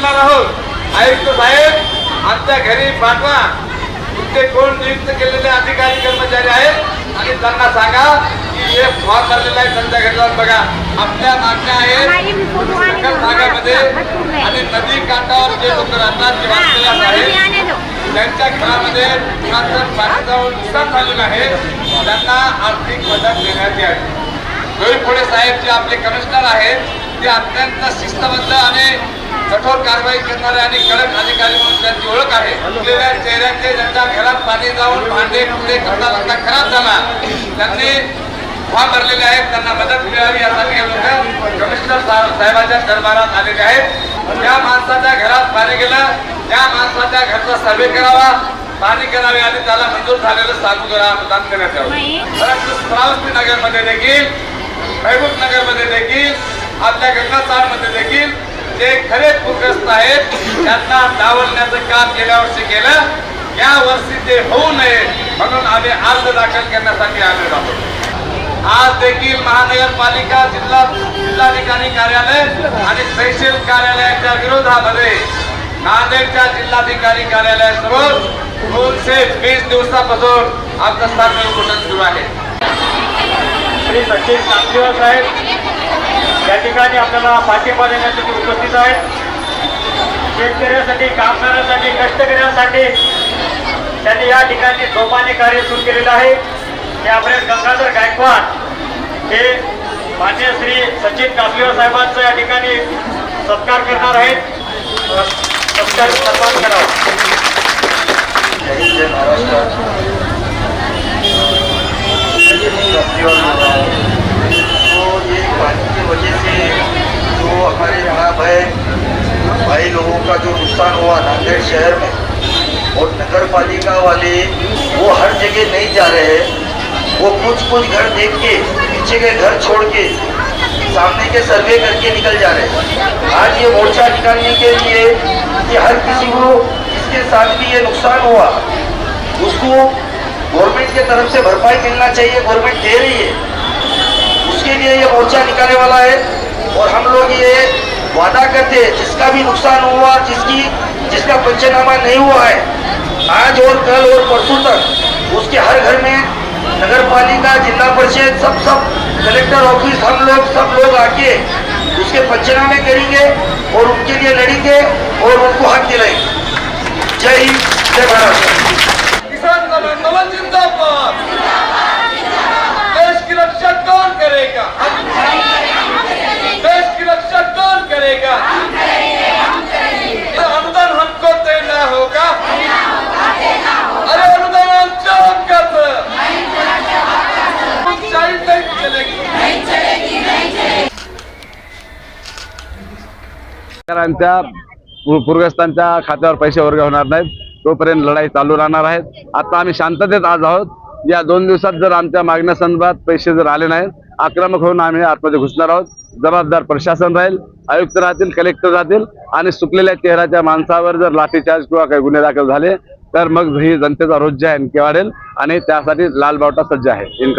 सांगणार आहोत. आयुक्त साहेब आमच्या घरी पाठवा. तुमचे कोण नियुक्त केलेले अधिकारी कर्मचारी आहेत आणि त्यांना सांगा की हे फॉर्म भरलेला आहे त्यांच्या घरी जाऊन बघा. आपल्या मागण्या आहेत भागामध्ये आणि नदी काठावर जे लोक राहतात जे वाचलेले आहेत त्यांच्या घरामध्ये पुरातन पाण्याचा नुकसान झालेलं आहे. त्यांना आर्थिक मदत देण्यात यावी. डोईफोडे साहेब जे आपले कमिशनर आहेत ते अत्यंत शिस्तबद्ध आणि कठोर कारवाई करणारे आणि कडक अधिकारी म्हणून त्यांची ओळख आहे. उरलेल्या चेहऱ्याचे ज्यांच्या घरात पाणी जाऊन भांडे कुंडे करता करता खराब झाला त्यांनी फॉर्म भरलेले आहेत त्यांना मदत मिळावी यासाठी हे लोक कमिशनर साहेब- साहेबांच्या दरबारात आलेले आहेत. ज्या माणसाच्या घरात पाणी गेलं त्या माणसाच्या घरचा सर्वे करावा पाणी करावे आणि त्याला मंजूर झालेलं साधू करा मतदान करण्यात यावं. परंतु श्रावस्ती नगरमध्ये देखील महबूब नगरमध्ये देखील आपल्या गंगासारमध्ये देखील जे खरे पूरग्रस्त आहेत त्यांना डावलण्याचं काम गेल्या वर्षी केलं. या वर्षी ते होऊ नये म्हणून आम्ही अर्ज दाखल करण्यासाठी आलेलो आहोत. आज देखील महानगरपालिका जिल्हा जिल्हाधिकारी कार्यालय आणि तहसील कार्यालयाच्या विरोधामध्ये नांदेडच्या जिल्हाधिकारी कार्यालयासमोर दोनशे वीस दिवसापासून आमचं स्थानिक उपोषण सुरू आहे. श्री सचिन कामदेव साहेब या ठिकाणी आपल्याला पाठिंबा देण्यासाठी उपस्थित आहेत. शेतकऱ्यांसाठी कामगारांसाठी कष्टकऱ्यांसाठी त्यांनी या ठिकाणी जोमाने कार्य सुरू केलेलं आहे. हे आपले गंगाधर गायकवाड हे मान्य श्री सचिन कामदेव साहेबांचा या ठिकाणी सत्कार करणार आहेत. सत्कार सन्मान करावा. हमारे यहाँ भाई भाई लोगों का जो नुकसान हुआ, नांदेड़ शहर में, और नगर पालिका वाले वो हर जगह नहीं जा रहे हैं। वो कुछ कुछ घर देख के, पीछे के घर छोड़ के, सामने के सर्वे करके निकल जा रहे हैं। आज ये मोर्चा निकालने के लिए कि हर किसी को जिसके साथ भी ये नुकसान हुआ। उसको गवर्नमेंट के तरफ़ से भरपाई मिलना चाहिए गवर्नमेंट दे रही है। उसके लिए ये मोर्चा निकालने वाला है। और हम लोग ये वादा करते हैं, जिसका भी नुकसान हुआ, जिसकी, जिसका पंचनामा नहीं हुआ है, आज और कल और परसों तक, उसके हर घर में नगर पालिका जिला परिषद, सब सब कलेक्टर ऑफ़िस, हम लोग, सब लोग आके उसके पंचनामे करेंगे और उनके लिए लड़ेंगे और उनको हक दिलाएँगे। जय हिंद, जय महाराष्ट्र शेतकऱ्यांच्या पूरग्रस्तांच्या खात्यावर पैसे वर्ग होणार नाहीत. तोपर्यंत लढाई चालू राहणार आहेत आता आम्ही शांततेत आज आहोत. या दोन दिवसात जर आमच्या मागण्यासंदर्भात पैसे जर आले नाहीत आक्रमक होऊन आम्ही आतमध्ये घुसणार आहोत. जबाबदार प्रशासन राहील आयुक्त राहतील कलेक्टर राहतील आणि सुकलेल्या चेहऱ्याच्या माणसावर जर लाठीचार्ज किंवा काही गुन्हे दाखल झाले तर मग ही जनतेचा रोज जे आहे आणखी वाढेल आणि त्यासाठी लाल बावटा सज्ज आहे.